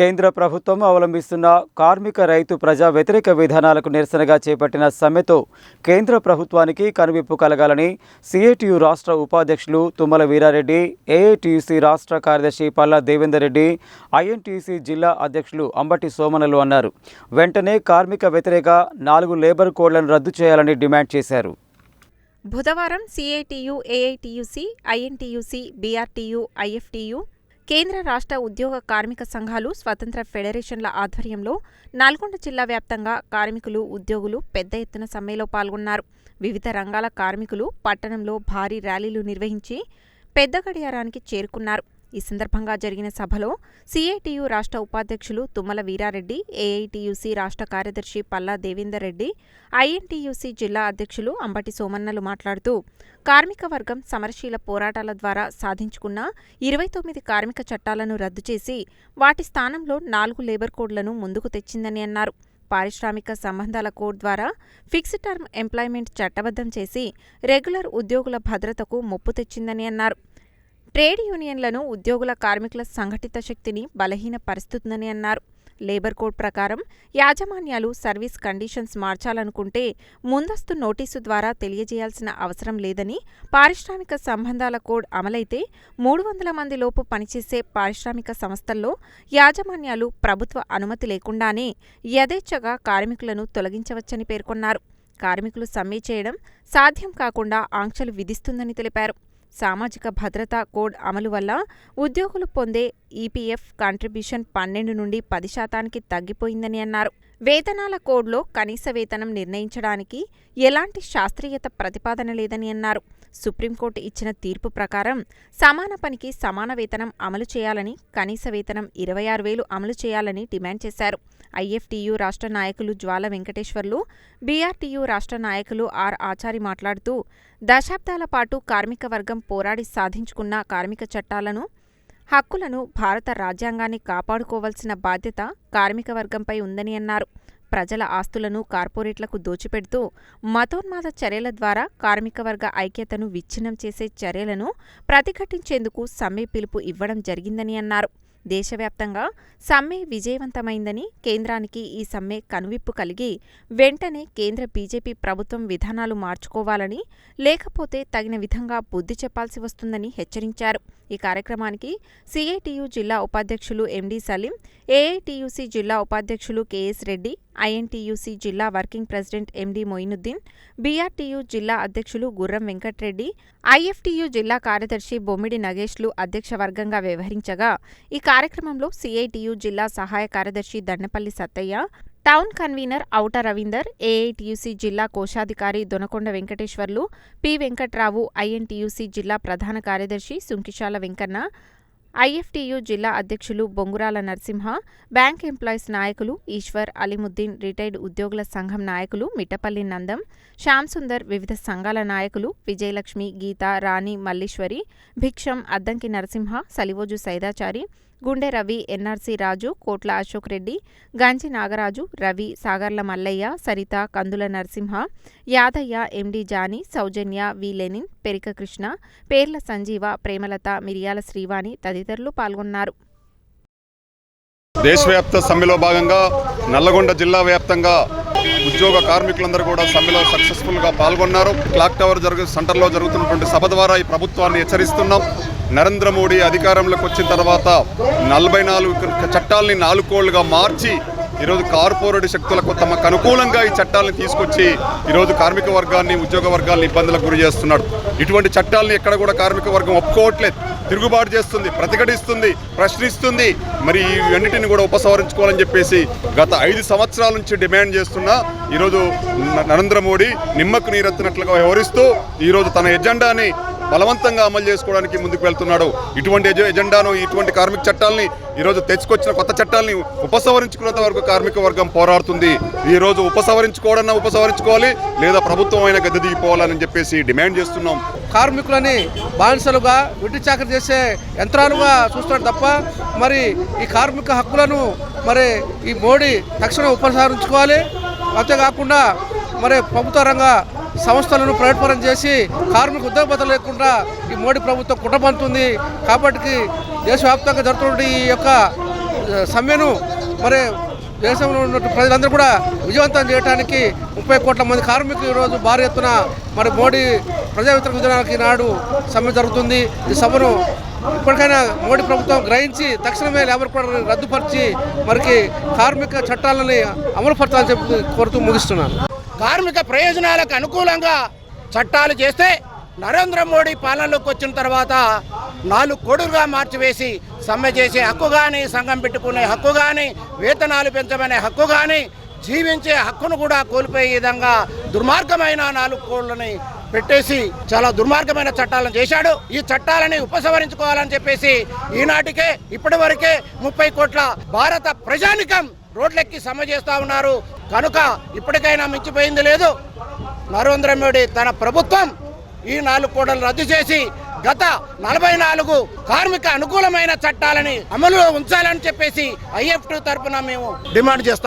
కేంద్ర ప్రభుత్వం అవలంబిస్తున్న కార్మిక రైతు ప్రజా వ్యతిరేక విధానాలకు నిరసనగా చేపట్టిన సమ్మెతో కేంద్ర ప్రభుత్వానికి కనువిప్పు కలగాలని సిఐటియు రాష్ట్ర ఉపాధ్యక్షులు తుమ్మల వీరారెడ్డి ఏఐటియుసి రాష్ట్ర కార్యదర్శి పల్లా దేవేందర్ రెడ్డి ఐఎన్టీయూసీ జిల్లా అధ్యక్షులు అంబటి సోమనలు అన్నారు. వెంటనే కార్మిక వ్యతిరేక నాలుగు లేబర్ కోడ్లను రద్దు చేయాలని డిమాండ్ చేశారు. బుధవారం CITU AITUC INTUC BRTU IFTU కేంద్ర రాష్ట్ర ఉద్యోగ కార్మిక సంఘాలు స్వతంత్ర ఫెడరేషన్ల ఆధ్వర్యంలో నల్గొండ జిల్లా వ్యాప్తంగా కార్మికులు ఉద్యోగులు పెద్ద ఎత్తున సమ్మెలో పాల్గొన్నారు. వివిధ రంగాల కార్మికులు పట్టణంలో భారీ ర్యాలీలు నిర్వహించి పెద్ద గడియారానికి చేరుకున్నారు. ఈ సందర్భంగా జరిగిన సభలో సిఐటియు రాష్ట్ర ఉపాధ్యక్షులు తుమ్మల వీరారెడ్డి ఏఐటియుసి రాష్ట్ర కార్యదర్శి పల్లా దేవేందర్ రెడ్డి ఐఎన్టీయూసీ జిల్లా అధ్యక్షులు అంబటి సోమన్నలు మాట్లాడుతూ కార్మిక వర్గం సమరశీల పోరాటాల ద్వారా సాధించుకున్న ఇరవై తొమ్మిది కార్మిక చట్టాలను రద్దు చేసి వాటి స్థానంలో నాలుగు లేబర్ కోడ్లను ముందుకు తెచ్చిందని అన్నారు. పారిశ్రామిక సంబంధాల కోడ్ ద్వారా ఫిక్స్డ్ టర్మ్ ఎంప్లాయ్మెంట్ చట్టబద్ధం చేసి రెగ్యులర్ ఉద్యోగుల భద్రతకు ముప్పు తెచ్చిందని అన్నారు. ట్రేడ్ యూనియన్లను ఉద్యోగుల కార్మికుల సంఘటిత శక్తిని బలహీనపరుస్తుందని అన్నారు. లేబర్ కోడ్ ప్రకారం యాజమాన్యాలు సర్వీస్ కండిషన్స్ మార్చాలనుకుంటే ముందస్తు నోటీసు ద్వారా తెలియజేయాల్సిన అవసరం లేదని పారిశ్రామిక సంబంధాల కోడ్ అమలైతే మూడు వందల మంది లోపు పనిచేసే పారిశ్రామిక సంస్థల్లో యాజమాన్యాలు ప్రభుత్వ అనుమతి లేకుండానే యథేచ్ఛగా కార్మికులను తొలగించవచ్చని పేర్కొన్నారు. కార్మికులు సమ్మె చేయడం సాధ్యం కాకుండా ఆంక్షలు విధిస్తుందని తెలిపారు. సామాజిక భద్రతా కోడ్ అమలు వల్ల ఉద్యోగులు పొందే ఈపీఎఫ్ కాంట్రిబ్యూషన్ పన్నెండు నుండి పది శాతానికి తగ్గిపోయిందని అన్నారు. వేతనాల కోడ్లో కనీస వేతనం నిర్ణయించడానికి ఎలాంటి శాస్త్రీయత ప్రతిపాదన లేదని అన్నారు. సుప్రీంకోర్టు ఇచ్చిన తీర్పు ప్రకారం సమాన పనికి సమాన వేతనం అమలు చేయాలని కనీస వేతనం ఇరవై ఆరు వేలు అమలు చేయాలని డిమాండ్ చేశారు. ఐఎఫ్టీయూ రాష్ట్ర నాయకులు జ్వాల వెంకటేశ్వర్లు బీఆర్టీయూ రాష్ట్ర నాయకులు ఆర్ ఆచారి మాట్లాడుతూ దశాబ్దాల పాటు కార్మిక వర్గం పోరాడి సాధించుకున్న కార్మిక చట్టాలను హక్కులను భారత రాజ్యాంగాన్ని కాపాడుకోవాల్సిన బాధ్యత కార్మిక వర్గంపై ఉందని అన్నారు. ప్రజల ఆస్తులను కార్పొరేట్లకు దోచిపెడుతూ మతోన్మాద చర్యల ద్వారా కార్మిక వర్గ ఐక్యతను విచ్ఛిన్నం చేసే చర్యలను ప్రతిఘటించేందుకు సమ్మె పిలుపు ఇవ్వడం జరిగిందని అన్నారు. దేశవ్యాప్తంగా సమ్మె విజయవంతమైందని కేంద్రానికి ఈ సమ్మె కనువిప్పు కలిగి వెంటనే కేంద్ర బీజేపీ ప్రభుత్వం విధానాలు మార్చుకోవాలని లేకపోతే తగిన విధంగా బుద్ధి చెప్పాల్సి వస్తుందని హెచ్చరించారు. ఈ కార్యక్రమానికి సిఐటియు జిల్లా ఉపాధ్యక్షులు ఎండి సలీం ఏఐటియుసి జిల్లా ఉపాధ్యక్షులు కెఎస్ రెడ్డి ఐఎన్టీయూసీ జిల్లా working president MD Moinuddin BRTU జిల్లా అధ్యక్షులు గుర్రం వెంకట్రెడ్డి ఐఎఫ్టీయూ జిల్లా కార్యదర్శి బొమ్మిడి నగేష్లు అధ్యక్ష వర్గంగా వ్యవహరించగా ఈ కార్యక్రమంలో సిఐటియు జిల్లా సహాయ కార్యదర్శి Dandapalli Sattaiah town convener Auta Ravinder AITUC జిల్లా కోశాధికారి దొనకొండ వెంకటేశ్వర్లు పి వెంకట్రావు ఐఎన్టీయూసీ జిల్లా ప్రధాన కార్యదర్శి సుంకిశాల వెంకన్న ఐఎఫ్టీయూ జిల్లా అధ్యక్షులు బొంగురాల నరసింహ బ్యాంక్ ఎంప్లాయీస్ నాయకులు ఈశ్వర్ అలీముద్దీన్ రిటైర్డ్ ఉద్యోగుల సంఘం నాయకులు మిట్టపల్లి నందం శ్యాంసుందర్ వివిధ సంఘాల నాయకులు విజయలక్ష్మి గీత రాణి మల్లీశ్వరి భిక్షం అద్దంకి నరసింహ సలివోజు సైదాచారి గుండె రవి ఎన్ఆర్సీ రాజు Kotla Ashok Reddy Ganji Nagaraju Ravi Sagarla Mallaiah Saritha Kandula Narasimha Yadaiah MD Jani Soujanya V Lenin Perika Krishna Perla Sanjeeva Premalatha మిరియాల శ్రీవాణి తదితరులు పాల్గొన్నారు. దేశవ్యాప్త సమ్మెలో భాగంగా నల్లగొండ జిల్లా వ్యాప్తంగా ఉద్యోగ కార్మికులందరూ కూడా సమ్మెలో సక్సెస్ఫుల్గా పాల్గొన్నారు. క్లాక్ టవర్ జరుగు సెంటర్లో జరుగుతున్నటువంటి సభ ద్వారా ఈ ప్రభుత్వాన్ని హెచ్చరిస్తున్నాం. నరేంద్ర మోడీ అధికారంలోకి వచ్చిన తర్వాత నలభై నాలుగు చట్టాలని నాలుగు కోళ్ళుగా మార్చి ఈరోజు కార్పొరేట్ శక్తులకు తమకు అనుకూలంగా ఈ చట్టాలను తీసుకొచ్చి ఈరోజు కార్మిక వర్గాన్ని ఉద్యోగ వర్గాన్ని ఇబ్బందులకు గురి చేస్తున్నాడు. ఇటువంటి చట్టాలని ఎక్కడ కూడా కార్మిక వర్గం ఒప్పుకోవట్లేదు. తిరుగుబాటు చేస్తుంది ప్రతిఘటిస్తుంది ప్రశ్నిస్తుంది. మరి ఇవన్నిటిని కూడా ఉపసంహరించుకోవాలని చెప్పేసి గత ఐదు సంవత్సరాల నుంచి డిమాండ్ చేస్తున్న ఈరోజు నరేంద్ర మోడీ నిమ్మకు నీరెత్తినట్లుగా వ్యవహరిస్తూ ఈరోజు తన ఎజెండాని బలవంతంగా అమలు చేసుకోవడానికి ముందుకు వెళ్తున్నాడు. ఇటువంటి ఎజెండాను ఇటువంటి కార్మిక చట్టాలని ఈరోజు తెచ్చుకొచ్చిన కొత్త చట్టాలని ఉపసంహరించుకున్నంత వరకు కార్మిక వర్గం పోరాడుతుంది. ఈరోజు ఉపసంహరించుకోవడన్నా ఉపసంహరించుకోవాలి లేదా ప్రభుత్వం అయినా గద్దె దిగిపోవాలని చెప్పేసి డిమాండ్ చేస్తున్నాం. కార్మికులని బానిసలుగా విడ్డి చాకరి చేసే యంత్రాలుగా చూస్తాడు తప్ప మరి ఈ కార్మిక హక్కులను మరి ఈ మోడీ తక్షణం ఉపసంహరించుకోవాలి. అంతేకాకుండా మరి ప్రభుత్వ రంగ సంస్థలను ప్రైవేట్పరం చేసి కార్మిక ఉద్యోగ భద్రత లేకుండా ఈ మోడీ ప్రభుత్వం కుట్రపంతుంది. కాబట్టి దేశవ్యాప్తంగా జరుగుతున్న ఈ యొక్క సమ్మెను మరి దేశంలో ఉన్న ప్రజలందరూ కూడా విజయవంతం చేయడానికి ముప్పై కోట్ల మంది కార్మికులు ఈరోజు భారీ ఎత్తున మరి మోడీ ప్రజా వ్యతిరేక విధానానికి నాడు సమ్మె జరుగుతుంది. ఈ సభను ఇప్పటికైనా మోడీ ప్రభుత్వం గ్రహించి తక్షణమే లేబర్ కోడ్ని రద్దుపరిచి మరికి కార్మిక చట్టాలని అమలుపరచాలని చెప్పి కోరుతూ ముగిస్తున్నాను. కార్మిక ప్రయోజనాలకు అనుకూలంగా చట్టాలు చేస్తే నరేంద్ర మోడీ పాలనలోకి వచ్చిన తర్వాత నాలుగు కొడురుగా మార్చివేసి సమ్మె చేసే హక్కు కానీ సంఘం పెట్టుకునే హక్కు కానీ వేతనాలు పెంచమనే హక్కు కానీ జీవించే హక్కును కూడా కోల్పోయే విధంగా దుర్మార్గమైన నాలుగు కోళ్ళని పెట్టేసి చాలా దుర్మార్గమైన చట్టాలను చేశాడు. ఈ చట్టాలని ఉపసంహరించుకోవాలని చెప్పేసి ఈనాటికే ఇప్పటి వరకే ముప్పై కోట్ల భారత ప్రజానికం రోడ్లెక్కి సమ చేస్తా ఉన్నారు. కనుక ఇప్పటికైనా మించిపోయింది లేదు. నరేంద్ర మోడీ తన ప్రభుత్వం ఈ నాలుగు కోటలు రద్దు చేసి గత నలభై నాలుగు కార్మిక అనుకూలమైన చట్టాలని అమలులో ఉంచాలని చెప్పేసి ఐఎఫ్ తరపున మేము డిమాండ్ చేస్తాం.